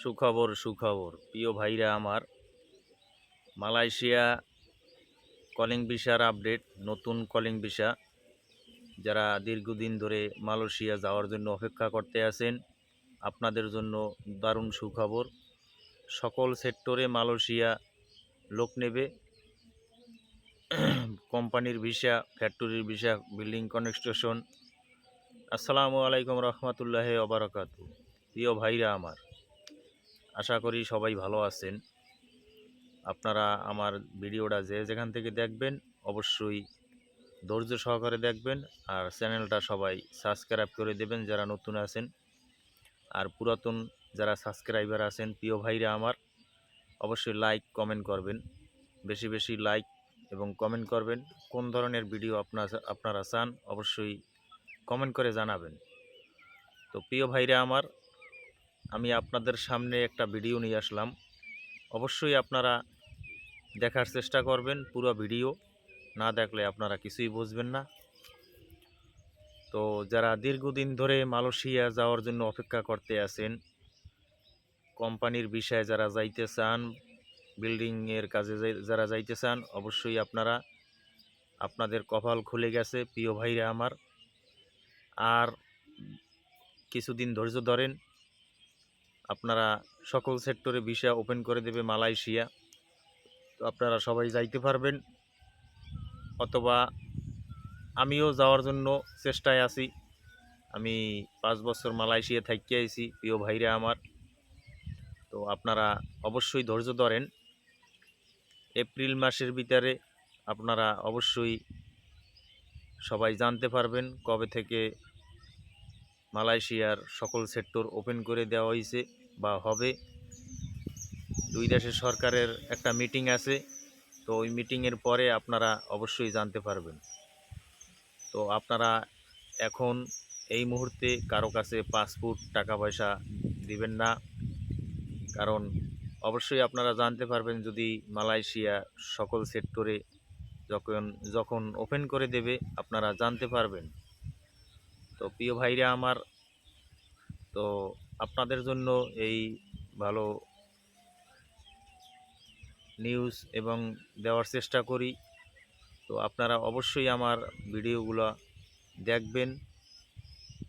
সুখবর সুখবর। প্রিয় ভাইরা আমার, মালয়েশিয়া কলিং ভিসার আপডেট নতুন কলিং ভিসা যারা দীর্ঘদিন ধরে মালয়েশিয়া যাওয়ার জন্য অপেক্ষা করতে আছেন, আপনাদের জন্য দারুণ সুখবর। সকল সেক্টরে মালয়েশিয়া লোক নেবে। কোম্পানির ভিসা, ফ্যাক্টরির ভিসা বিল্ডিং কনস্ট্রাকশন আসসালামু আলাইকুম রহমতুল্লাহ অবরাকাত প্রিয় ভাইরা আমার আশা করি সবাই ভালো আছেন। আপনারা আমার ভিডিওটা যে যেখান থেকে দেখবেন অবশ্যই ধৈর্য সহকারে দেখবেন আর চ্যানেলটা সবাই সাবস্ক্রাইব করে দেবেন যারা নতুন আছেন। আর পুরাতন যারা সাবস্ক্রাইবার আছেন, প্রিয় ভাইরা আমার, অবশ্যই লাইক, কমেন্ট করবেন। বেশি বেশি লাইক এবং কমেন্ট করবেন। কোন ধরনের ভিডিও আপনার আপনারা চান অবশ্যই কমেন্ট করে জানাবেন। তো প্রিয় ভাইরা আমার আমি আপনাদের সামনে একটা ভিডিও নিয়ে আসলাম। অবশ্যই আপনারা দেখার চেষ্টা করবেন পুরো ভিডিও। না দেখলে আপনারা কিছুই বুঝবেন না। তো যারা দীর্ঘদিন ধরে মালয়েশিয়া যাওয়ার জন্য অপেক্ষা করতে আছেন, কোম্পানির বিষয়ে যারা যাইতে চান, বিল্ডিংয়ের কাজে যারা যাইতে চান, অবশ্যই আপনারা আপনাদের কপাল খুলে গেছে, প্রিয় ভাইরা আমার। আর কিছুদিন ধৈর্য ধরেন আপনারা সকল সেক্টরে ভিসা ওপেন করে দেবে মালয়েশিয়া। তো আপনারা সবাই যাইতে পারবেন। অথবা আমিও যাওয়ার জন্য চেষ্টায় আছি। আমি পাঁচ বছর মালয়েশিয়া থাকি আইছি, প্রিয় ভাইরা আমার। তো আপনারা অবশ্যই ধৈর্য ধরেন। এপ্রিল মাসের ভিতরে আপনারা অবশ্যই সবাই জানতে পারবেন কবে থেকে মালয়েশিয়ার সকল সেক্টর ওপেন করে দেওয়া হয়েছে বা হবে। দুই দেশের সরকারের একটা মিটিং আছে, তো ওই মিটিংয়ের পরে আপনারা অবশ্যই জানতে পারবেন। তো আপনারা এখন এই মুহূর্তে কারও কাছে পাসপোর্ট টাকা পয়সা দিবেন না। কারণ অবশ্যই আপনারা জানতে পারবেন যদি মালয়েশিয়া সকল সেক্টরে যখন যখন ওপেন করে দেবে, আপনারা জানতে পারবেন। তো প্রিয় ভাইরা আমার, তো আপনাদের জন্য এই ভালো নিউজ এবং দেওয়ার চেষ্টা করি। তো আপনারা অবশ্যই আমার ভিডিওগুলো দেখবেন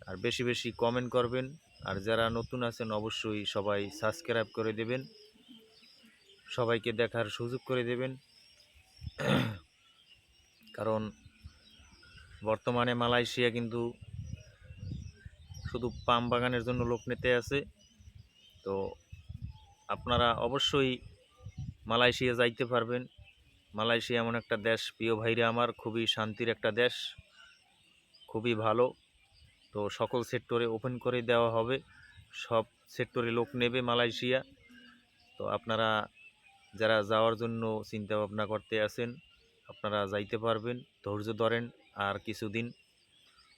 আর বেশি বেশি কমেন্ট করবেন। আর যারা নতুন আছেন, অবশ্যই সবাই সাবস্ক্রাইব করে দেবেন। সবাইকে দেখার সুযোগ করে দেবেন। কারণ বর্তমানে মালয়েশিয়া কিন্তু শুধু পাম বাগানের জন্য লোক নিতে আছে। তো আপনারা অবশ্যই মালয়েশিয়া যাইতে পারবেন। মালয়েশিয়া এমন একটা দেশ, প্রিয় ভাইরা আমার, খুবই শান্তির একটা দেশ, খুবই ভালো। তো সকল সেক্টরে ওপেন করে দেওয়া হবে। সব সেক্টরে লোক নেবে মালয়েশিয়া। তো আপনারা যারা যাওয়ার জন্য চিন্তা ভাবনা করতে আছেন, আপনারা যাইতে পারবেন। ধৈর্য ধরেন আর কিছুদিন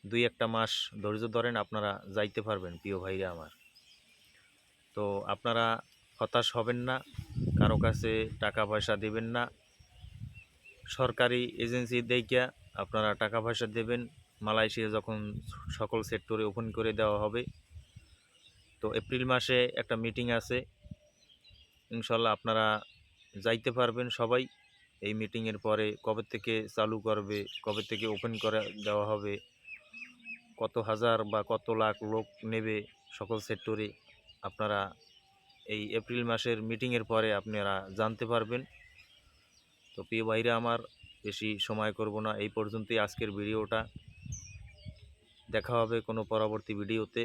দুই একটা মাস ধৈর্য ধরেন আপনারা যাইতে পারবেন, প্রিয় ভাইরা আমার। তো আপনারা হতাশ হবেন না, কারও কাছে টাকা পয়সা দেবেন না। সরকারি এজেন্সি দেইকা আপনারা টাকা পয়সা দেবেন, মালয়েশিয়া যখন সকল সেক্টরে ওপেন করে দেওয়া হবে। তো এপ্রিল মাসে একটা মিটিং আছে, ইনশাল্লাহ আপনারা যাইতে পারবেন সবাই। এই মিটিংয়ের পরে কবে থেকে চালু করবে, কবে থেকে ওপেন করে দেওয়া হবে কত হাজার বা কত লাখ লোক নেবে সকল সেক্টরে আপনারা এই এপ্রিল মাসের মিটিংয়ের পরে আপনারা জানতে পারবেন। তো প্রিয় ভাইরা আমার, বেশি সময় করব না, এই পর্যন্তই আজকের ভিডিওটা। দেখা হবে কোনো পরবর্তী ভিডিওতে।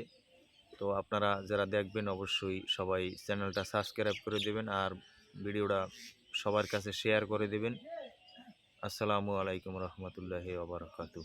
তো আপনারা যারা দেখবেন, অবশ্যই সবাই চ্যানেলটা সাবস্ক্রাইব করে দেবেন আর ভিডিওটা সবার কাছে শেয়ার করে দেবেন। আসসালামু আলাইকুম রহমতুল্লাহি ওবরাকাতু